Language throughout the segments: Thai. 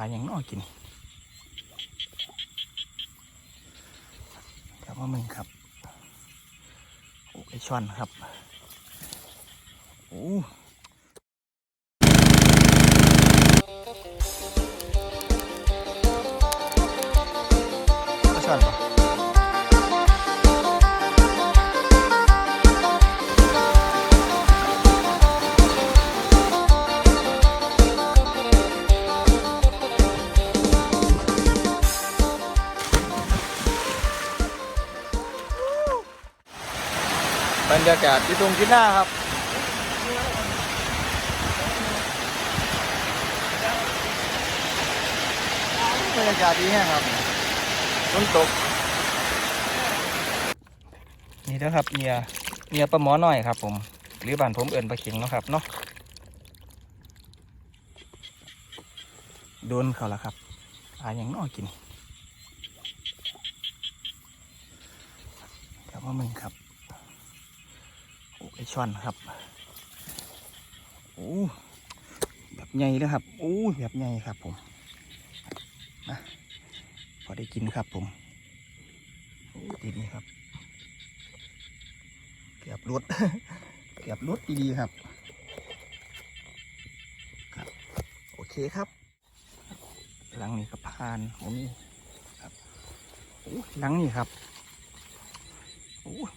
หาอย่างน้อกินครับว่ามึงครับโอ้ไอช่อนครับโอ้ช่อนปะ บรรยากาศที่ตรงที่หน้าครับ บรรยากาศดีแห้งครับฝนตก นี่เด้อครับเนียเนียปลาหมอน้อยครับ ผม หรือบ้านผมเอิ่นปลาเข็งเนาะครับเนาะโดนเขาแล้วครับหาอย่างน้อกินครับว่ามึงครับโอ้ไอ ช่อนครับโอ้แบบใหญ่เลยครับโอ้แบบใหญ่ครับผมนะพอได้กินครับผมติดนี่ครับ เกือบรุดเกือบรุดดีๆครับครับ โอเคครับหลังนี้ก็พานผมนี่ครับโอ้หลังนี้ครับ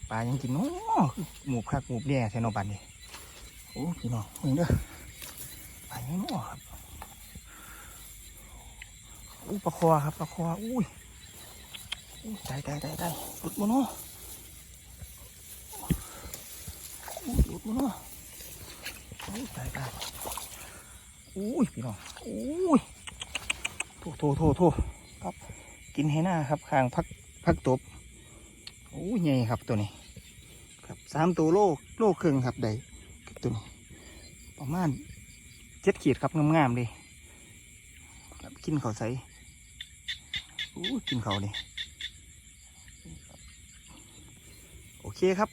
ปลายังกินเนาะหมูคักหมูแด่ใช่นอบันนี่โอ้พี่น้องมึงเด้อปลายังเนาะครับโอ้ปลาคอครับปลาคออุ้ยอุ้ยตายตายตายตายหลุดมาเนาะอุ้ยหลุดมาเนาะโอ้ยตายตายอุ้ยพี่น้องอุ้ยโถโถโถโถครับกินให้หน้าครับข้างพักพักตบ โอ้ยใหญ่ครับตัวนี้ ครับสามตัวโลโลครึ่งครับได้ตัวนี้ ประมาณเจ็ดขีดครับงามๆเลยครับกินเขาใสโอ้ยกินเขาวนี่โอเคครับ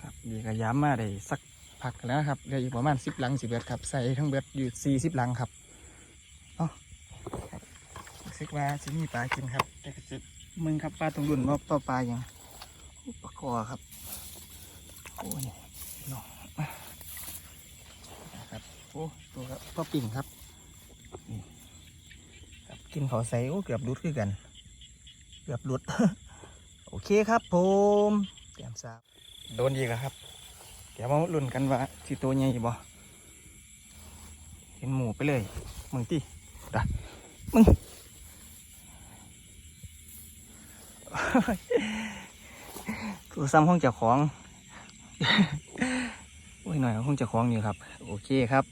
ครับดีก็ย้ำมาได้สักพักแล้วครับเหลืออีกประมาณสิบหลังสิบเบ็ดครับ ใส่ทั้งเบ็ดอยู่สี่สิบหลังครับรู้ สึกว่าสิมีปลากินครับ แต่ก็จะมึงครับปลาตรงรุ่นว่าปลาปลาอย่างอู้ปลาคอครับโอ้ยน้องนะครับโอ้ตัวครับปลาปิ่งครับนี่ครับ กินเขาใส่โอ้เกือบรุดคือกัน เกือบรุด โอเคครับผมเตรียมทราบโดนอีกแล้วครับเดี๋ยวมาลุ้นกันว่าสิตัวใหญ่บ่เห็นหมูไปเลยมึงตีดะมึง ตัวซ้ำห้องเจ้าของ โอ้ยหน่อยห้องเจ้าของอยู่ครับ โอเคครับ